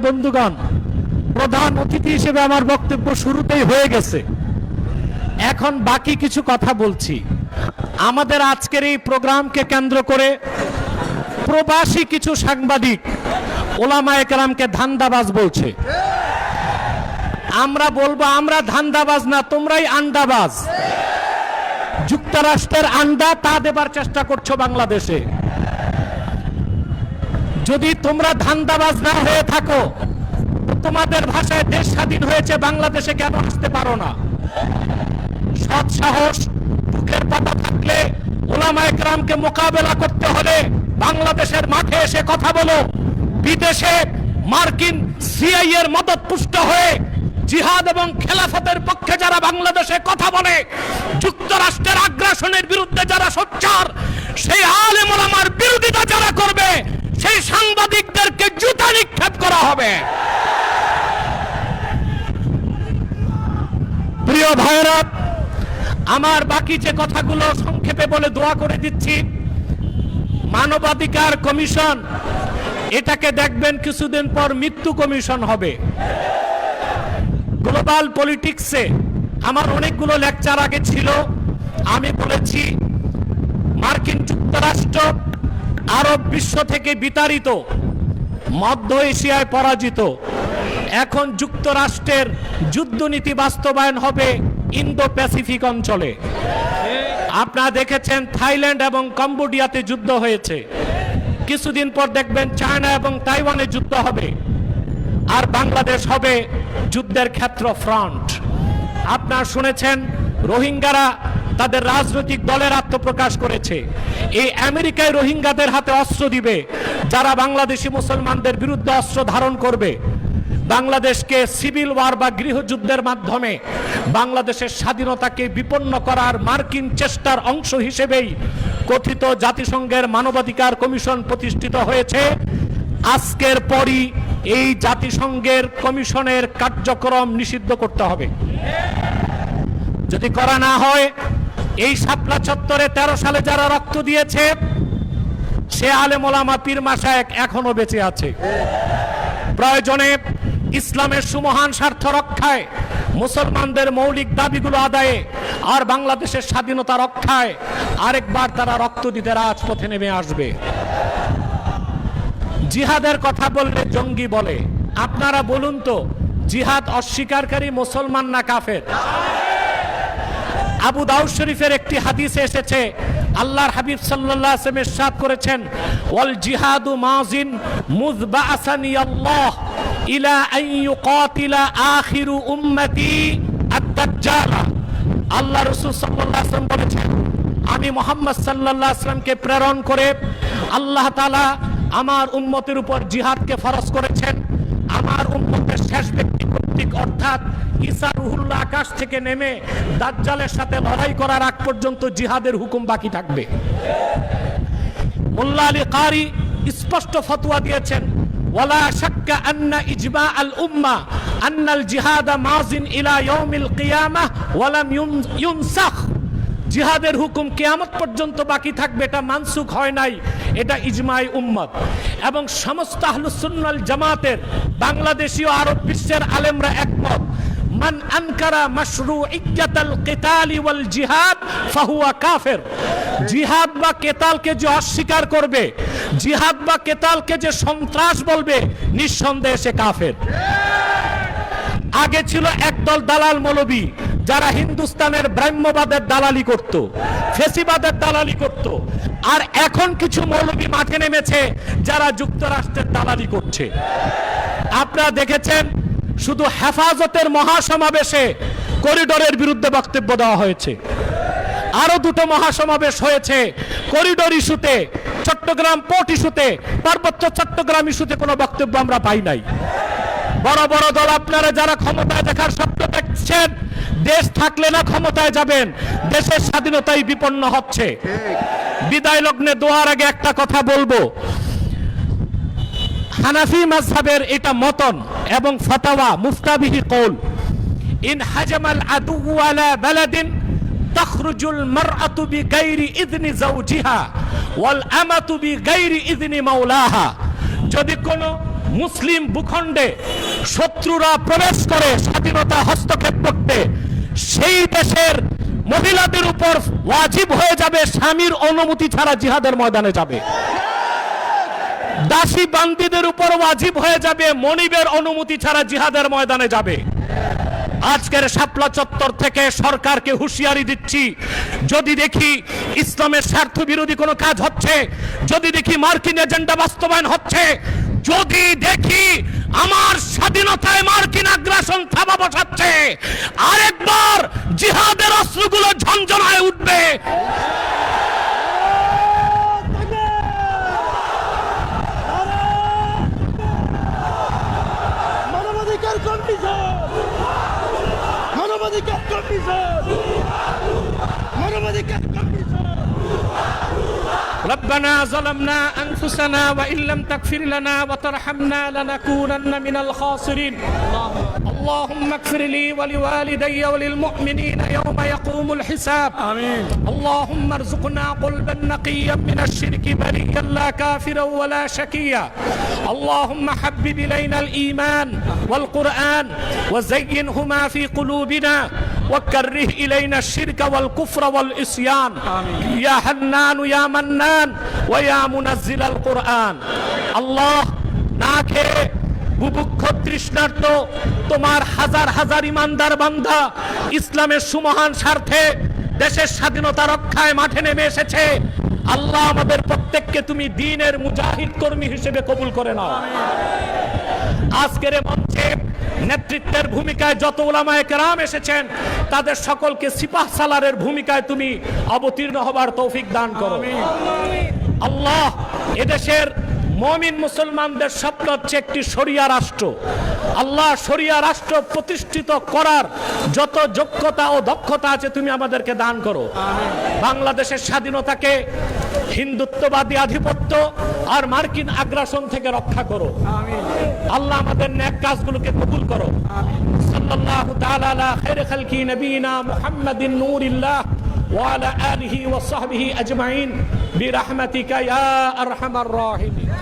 বন্ধুগণ, প্রধান অতিথি হিসেবে আমার বক্তব্য শুরুতেই হয়ে গেছে। এখন বাকি কিছু কথা বলছি। আমাদের আজকের এই প্রোগ্রামকে কেন্দ্র করে প্রবাসী কিছু সাংবাদিক ওলামা একরামকে ধান্দাবাজ বলছে। আমরা বলব, আমরা ধান্দাবাজ না, তোমরাই আন্ডাবাজ যুক্তরাষ্ট্রের আন্ডা তা দেবার চেষ্টা করছ বাংলাদেশে। যদি তোমরা ধান্দাবাজ না হয়ে থাকো, তোমাদের ভাষায় দেশ স্বাধীন হয়েছে, বাংলাদেশে কেন আসতে পারো না? সৎ সাহস, বুকের পাতা থাকলে ওলামা একরামকে মোকাবেলা করতে হলে বাংলাদেশের মাঠে এসে কথা বলো। বিদেশে মার্কিন সিআই এর মদত পুষ্ট হয়ে জিহাদ এবং খেলাফতের পক্ষে যারা বাংলাদেশে কথা বলে, যুক্তরাষ্ট্রের আগ্রাসনের বিরুদ্ধে যারা সোচ্চার, সেই আলেম ওলামার বিরোধিতা যারা করবে সেই সাংবাদিকদেরকে জুতা নিক্ষেপ করা হবে প্রিয় ভাইরা আমার বাকি যে কথাগুলো সংক্ষেপে বলে দোয়া করে দিচ্ছি। মানবাধিকার কমিশন, এটাকে দেখবেন কিছুদিন পর মৃত্যু কমিশন হবে। গ্লোবাল পলিটিক্সে আমার অনেকগুলো লেকচার আগে ছিল। আমি বলেছি, মার্কিন যুক্তরাষ্ট্র আরব বিশ্ব থেকে বিতাড়িত, মধ্য এশিয়ায় পরাজিত। এখন যুক্তরাষ্ট্রের যুদ্ধনীতি বাস্তবায়ন হবে। ইন্দো প্যাসিফিক অঞ্চলে। আপনারা দেখেছেন থাইল্যান্ড এবং কম্বোডিয়াতে যুদ্ধ হয়েছে। কিছুদিন পর দেখবেন চায়না এবং তাইওয়ানে যুদ্ধ হবে। আর বাংলাদেশ হবে যুদ্ধের ক্ষেত্র ফ্রন্ট আপনারা শুনেছেন, রোহিঙ্গারা তাদের রাজনৈতিক দলের আত্মপ্রকাশ করেছে। এই আমেরিকায় রোহিঙ্গাদের হাতে অস্ত্র দিবে, যারা বাংলাদেশি মুসলমানদের বিরুদ্ধে অস্ত্র ধারণ করবে। বাংলাদেশকে সিভিল ওয়ার বা গৃহযুদ্ধের মাধ্যমে বাংলাদেশের স্বাধীনতাকে বিপন্ন করার মার্কিন চেষ্টার অংশ হিসেবেই কথিত জাতিসংঘের মানবাধিকার কমিশন প্রতিষ্ঠিত হয়েছে। আজকের পরই এই জাতিসংঘের কমিশনের কার্যক্রম নিষিদ্ধ করতে হবে। যদি করা না হয়, এই শাপলা চত্বরে তেরো সালে যারা রক্ত দিয়েছে, সে আলেমোলামা পীর মাসায়েক এখনও বেঁচে আছে। প্রয়োজনে ইসলামের সুমহান স্বার্থ রক্ষায় মুসলমানদের মৌলিক দাবিগুলো আদায়ে আর বাংলাদেশের স্বাধীনতা রক্ষায় আরেকবার তারা রক্ত দিতে রাজপথে নেমে আসবে। জিহাদের কথা বললে জঙ্গি বলে। আপনারা বলুন তো, জিহাদ অস্বীকারী মুসলমান না কাফের? আবু দাউদ শরীফের একটি হাদিসে এসেছে, আল্লাহর হাবিব সাল্লাল্লাহু আলাইহি ইরশাদ করেছেন, ওয়াল জিহাদু মাজিন মুযবাআসানি আল্লাহ। ইলা আন ইউকাতিলা আখিরু উম্মতি আদ-দাজ্জাল আল্লাহ রাসূল সাল্লাল্লাহু আলাইহি ওয়াসাল্লাম বলেছেন, আমি মোহাম্মদ সাল্লাল্লাহু আলাইহি ওয়াসাল্লামকে প্রেরণ করে আল্লাহ তাআলা আমার উম্মতের উপর জিহাদকে ফরজ করেছেন। আমার উম্মতের শেষ ব্যক্তি কর্তৃক অর্থাৎ ঈসা রুহুল্লাহ আকাশ থেকে নেমে দাজ্জালের সাথে লড়াই করার আগ পর্যন্ত জিহাদের হুকুম বাকি থাকবে। মোল্লা আলী কারি স্পষ্ট ফতোয়া দিয়েছেন ওয়ালা শাক্কা আন্না ইজমা আল উম্মা আন্নাল জিহাদা মাজিন ইলা ইয়াউমিল কিয়ামাহ ওয়ালাম ইউন- ইউনসাখ জিহাদের হুকুম কেয়ামত পর্যন্ত বাকি থাকবে, এটা মানসুক হয় নাই, এটা ইজমাই উম্মত। এবং সমস্ত আহলুসুন্নাল জামাতের বাংলাদেশীয় আরব বিশ্বের আলেমরা একমত। মান আনকারা মাশরুইয়াতাল কিতালি ওয়াল জিহাদ কাফের। জিহাদ বা কেতালকে যে অস্বীকার করবে, জিহাদ বা কেতালকে যে সন্ত্রাস বলবে, নিঃসন্দেহে সে কাফের। আগে ছিল একদল দালাল মৌলবী, যারা হিন্দুস্তানের ব্রাহ্মবাদের দালালি করত, ফেসিবাদের দালালি করত। আর এখন কিছু মৌলবী মাঠে নেমেছে, যারা যুক্তরাষ্ট্রের দালালি করছে। আপনারা দেখেছেন শুধু হেফাজতের মহাসমাবেশে করিডোরের বিরুদ্ধে বক্তব্য দেওয়া হয়েছে। আরও দুটো মহাসমাবেশ হয়েছে। করিডোর ইস্যুতে চট্টগ্রাম পোর্ট ইস্যুতে পার্বত্য চট্টগ্রাম ইস্যুতে কোনো বক্তব্য আমরা পাই নাই। বড় বড় দল আপনারা যারা ক্ষমতায় দেখার স্বপ্ন দেখছেন দেশ থাকলে না ক্ষমতায় যাবেন দেশের স্বাধীনতাই বিপন্ন হচ্ছে। বিদায় লগ্নে দোয়ার আগে একটা কথা বলব। হানাফি মাযহাবের এটা মতন এবং ফতাওয়া মুফতাবিহি কৌল ইন হাজামাল আদু আলা বালাদিন تخرج المرأة بغير إذن زوجها والأمة بغير إذن مولاها যদি কোনো মুসলিম ভূখণ্ডে শত্রুরা প্রবেশ করে স্বাধীনতা হস্তক্ষেপ করতে সেই দেশের মহিলাদের উপর ওয়াজিব হয়ে যাবে স্বামীর অনুমতি ছাড়া জিহাদের ময়দানে যাবে দাসী বান্দিদের উপর ওয়াজিব হয়ে যাবে, মনিবের অনুমতি ছাড়া জিহাদের ময়দানে যাবে। আজকের শাপলা চত্বর থেকে সরকারকে হুঁশিয়ারি দিচ্ছি, যদি দেখি ইসলামের স্বার্থ বিরোধী কোনো কাজ হচ্ছে, যদি দেখি মার্কিন এজেন্ডা বাস্তবায়ন হচ্ছে, যদি দেখি আমার স্বাধীনতায় মার্কিন আগ্রাসন থাবা বসাচ্ছে, আরেকবার জিহাদের অস্ত্রগুলো ঝঞ্ঝনায় উঠবে মানবাধিকার কমিশন মানবাধিকার কমিশন মানবাধিকার কমিশন ربنا ظلمنا أنفسنا وإن لم تغفر لنا وترحمنا لنكونن من الخاسرين اللهم اغفر لي ولوالدي وللمؤمنين يوم يقوم الحساب آمين اللهم ارزقنا قلبا نقيا من الشرك بريا لا كافرا ولا شكيا اللهم حبب إلينا الإيمان والقرآن وزينهما في قلوبنا وكره إلينا الشرك والكفر والإسيان آمين. يا حنان يا منان ويا منزل القرآن الله না খেয়ে বুভুক্ষ তৃষ্ণার্ত তোমার হাজার হাজার ইমানদার বান্ধা ইসলামের সুমহান স্বার্থে দেশের স্বাধীনতা রক্ষায় মাঠে নেমে এসেছে। আল্লাহ আমাদের প্রত্যেককে তুমি দিনের মুজাহিদ কর্মী হিসেবে কবুল করে নাও। আজকের মঞ্চে নেতৃত্বের ভূমিকায় যত ওলামায়ে কেরাম এসেছেন তাদের সকলকে সিপাহ সালারের ভূমিকায় তুমি অবতীর্ণ হবার তৌফিক দান করো। আল্লাহ এদেশের মমিন মুসলমানদের স্বপ্ন হচ্ছে একটি শরিয়া রাষ্ট্র আল্লাহ শরিয়া রাষ্ট্র প্রতিষ্ঠিত করার যত যোগ্যতা ও দক্ষতা আছে তুমি আমাদেরকে দান করো বাংলাদেশের স্বাধীনতাকে হিন্দুত্ববাদী আধিপত্য আর মার্কিন আগ্রাসন থেকে রক্ষা করো আল্লাহ আমাদের ন্যাক কাজগুলোকে কবুল করো সাল্লাল্লাহু তাআলা আলা খাইরি খালকি নবিনা মুহাম্মাদিন নূরিল্লাহ وعلى آله وصحبه أجمعين برحمتك يا أرحم الراحمين